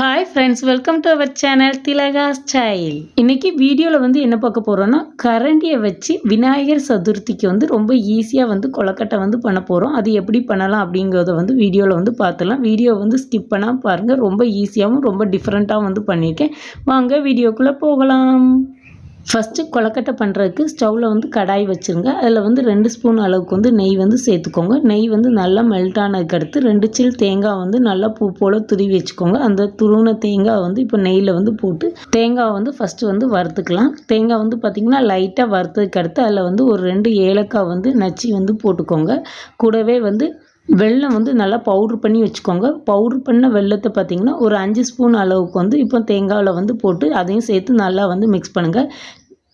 Hi friends welcome to our channel Thilaga style இன்றைக்கி வீடியோவில் வந்து என்ன பார்க்க போகிறோன்னா கரண்டியை வச்சு விநாயகர் சதுர்த்திக்கு வந்து ரொம்ப ஈஸியாக வந்து கொலக்கட்டை வந்து பண்ண போகிறோம் அது எப்படி பண்ணலாம் அப்படிங்கிறத வந்து வீடியோவில் வந்து பார்த்துலாம் வீடியோ வந்து ஸ்கிப் பண்ணால் பாருங்கள் ரொம்ப ஈஸியாகவும் ரொம்ப டிஃப்ரெண்ட்டாகவும் வந்து பண்ணியிருக்கேன். வாங்க வீடியோக்குள்ளே போகலாம். ஃபஸ்ட்டு கொலக்கட்டை பண்ணுறதுக்கு ஸ்டவ்வில் வந்து கடாய் வச்சுருங்க. அதில் வந்து ரெண்டு ஸ்பூன் அளவுக்கு வந்து நெய் வந்து சேர்த்துக்கோங்க. நெய் வந்து நல்லா மெல்ட் ஆனதுக்கு அடுத்து ரெண்டு சில் தேங்காய் வந்து நல்லா பூ போல் துருவி வச்சுக்கோங்க. அந்த துருவின தேங்காய் வந்து இப்போ நெய்யில் வந்து போட்டு தேங்காய் வந்து ஃபஸ்ட்டு வந்து வறுத்துக்கலாம். தேங்காய் வந்து பார்த்திங்கன்னா லைட்டாக வறுத்ததுக்கு அடுத்து அதில் வந்து ஒரு ரெண்டு ஏலக்காய் வந்து நச்சு வந்து போட்டுக்கோங்க. கூடவே வந்து வெள்ளம் வந்து நல்லா பவுட்ரு பண்ணி வச்சுக்கோங்க. பவுட்ரு பண்ண வெள்ளத்தை பார்த்திங்கன்னா ஒரு அஞ்சு ஸ்பூன் அளவுக்கு வந்து இப்போ தேங்காயில் வந்து போட்டு அதையும் சேர்த்து நல்லா வந்து மிக்ஸ் பண்ணுங்கள்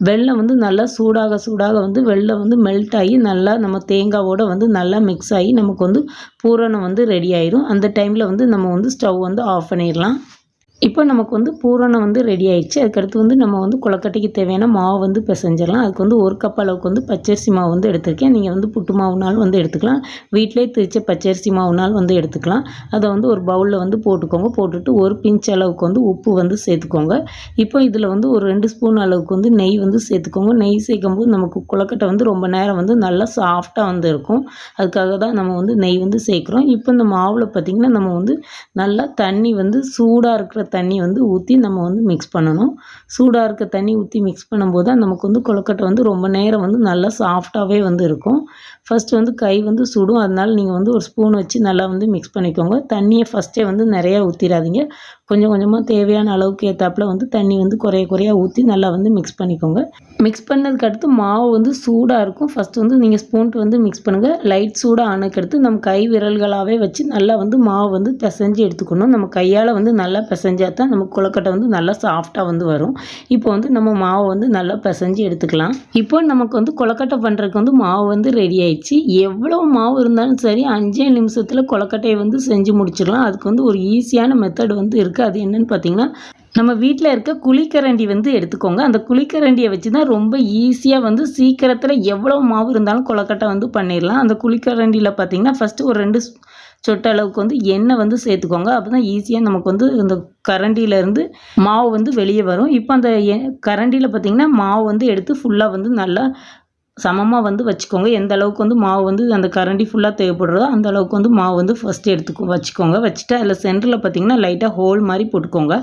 வெள்ளம் வந்து நல்லா சூடாக சூடாக வந்து வெள்ளம் வந்து மெல்ட் ஆகி நல்லா நம்ம தேங்காவோடு வந்து நல்லா மிக்ஸ் ஆகி நமக்கு வந்து பூரணம் வந்து ரெடி ஆயிரும். அந்த டைமில் வந்து நம்ம வந்து ஸ்டவ் வந்து ஆஃப் பண்ணிடலாம். இப்போ நமக்கு வந்து பூரணம் வந்து ரெடி ஆயிடுச்சு. அதுக்கடுத்து வந்து நம்ம வந்து கொலக்கட்டைக்கு தேவையான மாவு வந்து பிசைஞ்சிடலாம். அதுக்கு வந்து ஒரு கப் அளவுக்கு வந்து பச்சரிசி மாவு வந்து எடுத்திருக்கேன். நீங்கள் வந்து புட்டு மாவுனாலும் வந்து எடுத்துக்கலாம். வீட்டிலே திரிச்ச பச்சரிசி மாவுனாலும் வந்து எடுத்துக்கலாம். அதை வந்து ஒரு பவுலில் வந்து போட்டுக்கோங்க. போட்டுட்டு ஒரு பிஞ்ச் அளவுக்கு வந்து உப்பு வந்து சேர்த்துக்கோங்க. இப்போ இதில் வந்து ஒரு ரெண்டு ஸ்பூன் அளவுக்கு வந்து நெய் வந்து சேர்த்துக்கோங்க. நெய் சேர்க்கும்போது நமக்கு கொலக்கட்டை வந்து ரொம்ப நேரம் வந்து நல்லா சாஃப்டாக வந்து இருக்கும். அதுக்காக தான் நம்ம வந்து நெய் வந்து சேர்க்குறோம். இப்போ இந்த மாவில் பார்த்திங்கன்னா நம்ம வந்து நல்லா தண்ணி வந்து சூடாக இருக்கிற தண்ணி வந்து ஊற்றி நம்ம வந்து மிக்ஸ் பண்ணணும். சூடாக இருக்க தண்ணி ஊற்றி மிக்ஸ் பண்ணும்போது தான் நமக்கு வந்து கொழுக்கட்டை வந்து ரொம்ப நேரம் வந்து நல்லா சாஃப்டாகவே வந்து இருக்கும். ஃபஸ்ட்டு வந்து கை வந்து சுடும். அதனால் நீங்கள் வந்து ஒரு ஸ்பூன் வச்சு நல்லா வந்து மிக்ஸ் பண்ணிக்கோங்க. தண்ணியை ஃபஸ்ட்டே வந்து நிறையா ஊற்றிடாதீங்க கொஞ்சம் கொஞ்சமாக தேவையான அளவுக்கு ஏற்றாப்புல வந்து தண்ணி வந்து குறைய குறையாக ஊற்றி நல்லா வந்து மிக்ஸ் பண்ணிக்கோங்க. மிக்ஸ் பண்ணதுக்கு அடுத்து மாவு வந்து சூடாக இருக்கும். ஃபஸ்ட்டு வந்து நீங்கள் ஸ்பூன்ட்டு வந்து மிக்ஸ் பண்ணுங்கள் லைட் சூடாக ஆனதுக்கடுத்து நம்ம கை விரல்களாகவே வச்சு நல்லா வந்து மாவு வந்து பிசைஞ்சு எடுத்துக்கணும். நம்ம கையால் வந்து நல்லா பிசைஞ்சால் தான் நமக்கு கொழுக்கட்டை வந்து நல்லா சாஃப்டாக வந்து வரும். இப்போ வந்து நம்ம மாவை வந்து நல்லா பிசைஞ்சு எடுத்துக்கலாம். இப்போ நமக்கு வந்து கொழுக்கட்டை பண்ணுறதுக்கு வந்து மாவு வந்து ரெடி ஆயிடுச்சு. எவ்வளோ மாவு இருந்தாலும் சரி அஞ்சே நிமிஷத்தில் கொழுக்கட்டையை வந்து செஞ்சு முடிச்சிடலாம். அதுக்கு வந்து ஒரு ஈஸியான மெத்தட் வந்து இருக்குது அது என்னன்னு பார்த்தீங்கன்னா நம்ம வீட்டில் இருக்க குழிக்கரண்டி வந்து எடுத்துக்கோங்க. அந்த குழிக்கரண்டியை வச்சு தான் ரொம்ப ஈஸியாக வந்து சீக்கிரத்தில் எவ்வளோ மாவு இருந்தாலும் கொலக்கட்டை வந்து பண்ணிடலாம். அந்த குழிக்கரண்டியில் பார்த்தீங்கன்னா ஃபஸ்ட்டு ஒரு ரெண்டு சொட்ட அளவுக்கு வந்து எண்ணெய் வந்து சேர்த்துக்கோங்க. அப்போ தான் ஈஸியாக நமக்கு வந்து இந்த கரண்டியிலேருந்து மாவு வந்து வெளியே வரும். இப்போ அந்த கரண்டியில் பார்த்திங்கன்னா மாவு வந்து எடுத்து ஃபுல்லாக வந்து நல்லா சமமாக வந்து வச்சுக்கோங்க. எந்த அளவுக்கு வந்து மாவு வந்து அந்த கரண்டி ஃபுல்லாக தேவைப்படுறதோ அந்த அளவுக்கு வந்து மாவு வந்து ஃபஸ்ட்டு எடுத்துக்கோ வச்சுக்கோங்க. வச்சுட்டு அதில் சென்டரில் பார்த்திங்கன்னா லைட்டாக ஹோல் மாதிரி போட்டுக்கோங்க.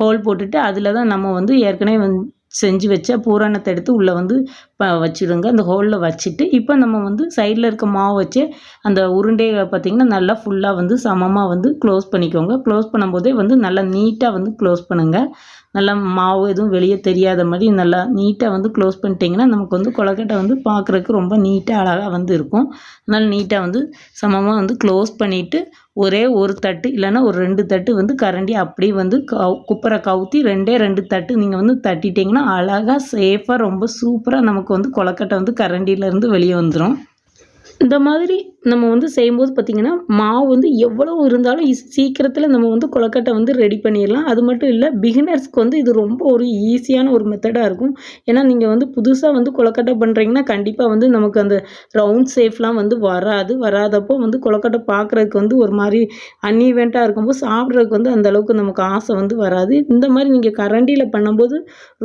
ஹோல் போட்டுட்டு அதில் தான் நம்ம வந்து ஏற்கனவே வந்து செஞ்சு வச்ச பூரணத்தை எடுத்து உள்ளே வந்து ப வச்சுடுங்க. அந்த ஹோலில் வச்சுட்டு இப்போ நம்ம வந்து சைடில் இருக்க மாவு வச்சு அந்த உருண்டையை பார்த்திங்கன்னா நல்லா ஃபுல்லாக வந்து சமமாக வந்து க்ளோஸ் பண்ணிக்கோங்க. க்ளோஸ் பண்ணும்போதே வந்து நல்லா நீட்டாக வந்து க்ளோஸ் பண்ணுங்கள் நல்லா மாவு எதுவும் வெளியே தெரியாத மாதிரி நல்லா நீட்டாக வந்து க்ளோஸ் பண்ணிட்டிங்கன்னா நமக்கு வந்து கொலக்கட்டை வந்து பார்க்குறக்கு ரொம்ப நீட்டாக அழகாக வந்து இருக்கும். அதனால் நீட்டாக வந்து சமமாக வந்து க்ளோஸ் பண்ணிவிட்டு ஒரே ஒரு தட்டு இல்லைன்னா ஒரு ரெண்டு தட்டு வந்து கரண்டி அப்படியே வந்து கவு குப்பரை கவுத்தி ரெண்டே ரெண்டு தட்டு நீங்கள் வந்து தட்டிட்டிங்கன்னா அழகாக சேஃபாக ரொம்ப சூப்பராக நமக்கு வந்து கொலக்கட்டை வந்து கரண்டியிலேருந்து வெளியே வந்துடும் இந்த மாதிரி நம்ம வந்து செய்யும்போது பார்த்திங்கன்னா மாவு வந்து எவ்வளோ இருந்தாலும் சீக்கிரத்தில் நம்ம வந்து கொலக்கட்டை வந்து ரெடி பண்ணிடலாம். அது மட்டும் இல்லை பிகினர்ஸ்க்கு வந்து இது ரொம்ப ஒரு ஈஸியான ஒரு மெத்தடாக இருக்கும். ஏன்னா நீங்கள் வந்து புதுசாக வந்து கொலக்கட்டை பண்ணுறீங்கன்னா கண்டிப்பாக வந்து நமக்கு அந்த ரவுண்ட் ஷேஃப்லாம் வந்து வராது. வராதப்போ வந்து கொலக்கட்டை பார்க்குறதுக்கு வந்து ஒரு மாதிரி அன்இவெண்ட்டாக இருக்கும்போது சாப்பிட்றதுக்கு வந்து அந்தளவுக்கு நமக்கு ஆசை வந்து வராது. இந்த மாதிரி நீங்கள் கரண்டியில் பண்ணும்போது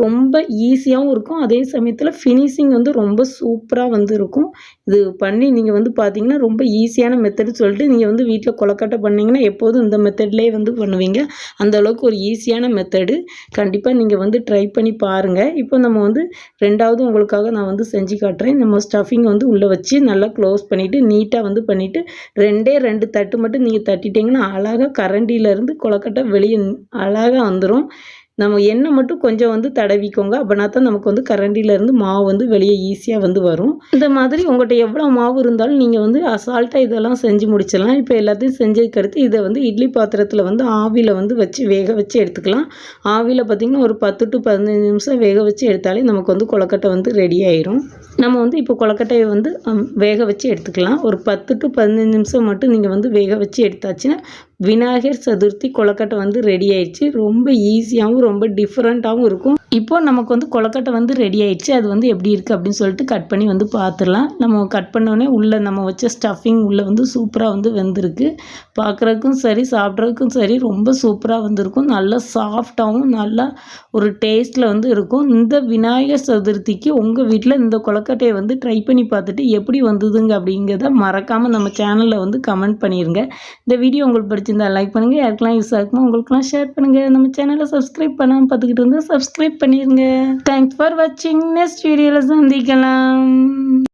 ரொம்ப ஈஸியாகவும் இருக்கும். அதே சமயத்தில் ஃபினிஷிங் வந்து ரொம்ப சூப்பராக வந்து இருக்கும். இது பண்ணி நீங்கள் நீங்கள் வந்து பார்த்தீங்கன்னா ரொம்ப ஈஸியான மெத்தடு சொல்லிட்டு நீங்கள் வந்து வீட்டில் கொலக்கட்டை பண்ணிங்கன்னா எப்போதும் இந்த மெத்தட்லேயே வந்து பண்ணுவீங்க. அந்தளவுக்கு ஒரு ஈஸியான மெத்தடு கண்டிப்பாக நீங்கள் வந்து ட்ரை பண்ணி பாருங்கள் இப்போ நம்ம வந்து ரெண்டாவது உங்களுக்காக நான் வந்து செஞ்சு காட்டுறேன். நம்ம ஸ்டஃபிங் வந்து உள்ளே வச்சு நல்லா க்ளோஸ் பண்ணிவிட்டு நீட்டாக வந்து பண்ணிவிட்டு ரெண்டே ரெண்டு தட்டு மட்டும் நீங்கள் தட்டிட்டிங்கன்னா அழகாக கரண்டியிலேருந்து கொலக்கட்டை வெளியே அழகாக வந்துடும் நம்ம எண்ணெய் மட்டும் கொஞ்சம் வந்து தடவிக்கோங்க. அப்படின்னா தான் நமக்கு வந்து கரண்டிலேருந்து மாவு வந்து வெளியே ஈஸியாக வந்து வரும். இந்த மாதிரி உங்கள்கிட்ட எவ்வளோ மாவு இருந்தாலும் நீங்கள் வந்து அசால்ட்டாக இதெல்லாம் செஞ்சு முடிச்சிடலாம். இப்போ எல்லாத்தையும் செஞ்சதுக்கு அடுத்து இதை வந்து இட்லி பாத்திரத்தில் வந்து ஆவியில் வந்து வச்சு வேக வச்சு எடுத்துக்கலாம். ஆவியில் பார்த்திங்கன்னா ஒரு பத்து டு பதினஞ்சு நிமிஷம் வேக வச்சு எடுத்தாலே நமக்கு வந்து கொலக்கட்டை வந்து ரெடி ஆயிரும். நம்ம வந்து இப்போ கொலக்கட்டையை வந்து வேக வச்சு எடுத்துக்கலாம். ஒரு பத்து டு பதினஞ்சு நிமிஷம் மட்டும் நீங்கள் வந்து வேக வச்சு எடுத்தாச்சுன்னா விநாயகர் சதுர்த்தி கொலக்கட்டை வந்து ரெடி ஆயிடுச்சு. ரொம்ப ஈஸியாகவும் ரொம்ப டிஃப்ரெண்ட்டாகவும் இருக்கும். இப்போ நமக்கு வந்து கொலக்கட்டை வந்து ரெடி ஆயிடுச்சு. அது வந்து எப்படி இருக்குது அப்படின்னு சொல்லிட்டு கட் பண்ணி வந்து பார்த்துடலாம் நம்ம கட் பண்ணோடனே உள்ளே நம்ம வச்ச ஸ்டஃபிங் உள்ளே வந்து சூப்பராக வந்து வெந்திருக்கு. பார்க்குறதுக்கும் சரி சாப்பிட்றதுக்கும் சரி ரொம்ப சூப்பராக வந்திருக்கும். நல்லா சாஃப்டாகவும் நல்லா ஒரு டேஸ்ட்டில் வந்து இருக்கும். இந்த விநாயகர் சதுர்த்திக்கு உங்கள் வீட்டில் இந்த கொலக்கட்டையை வந்து ட்ரை பண்ணி பார்த்துட்டு எப்படி வந்ததுங்க அப்படிங்கிறத மறக்காமல் நம்ம சேனலில் வந்து கமெண்ட் பண்ணிடுங்க இந்த வீடியோ உங்களுக்கு பிடிச்சிருந்தா லைக் பண்ணுங்கள் யாருக்கெல்லாம் யூஸ் ஆகுமோ உங்களுக்குலாம் ஷேர் பண்ணுங்கள் நம்ம சேனலை சப்ஸ்கிரைப் பண்ணாமல் பார்த்துக்கிட்டு இருந்தால் சப்ஸ்கிரைப் பண்ணிடுங்க தேங்க்ஸ் ஃபார் வாட்சிங் நெக்ஸ்ட் வீடியோவில் சந்திக்கலாம்.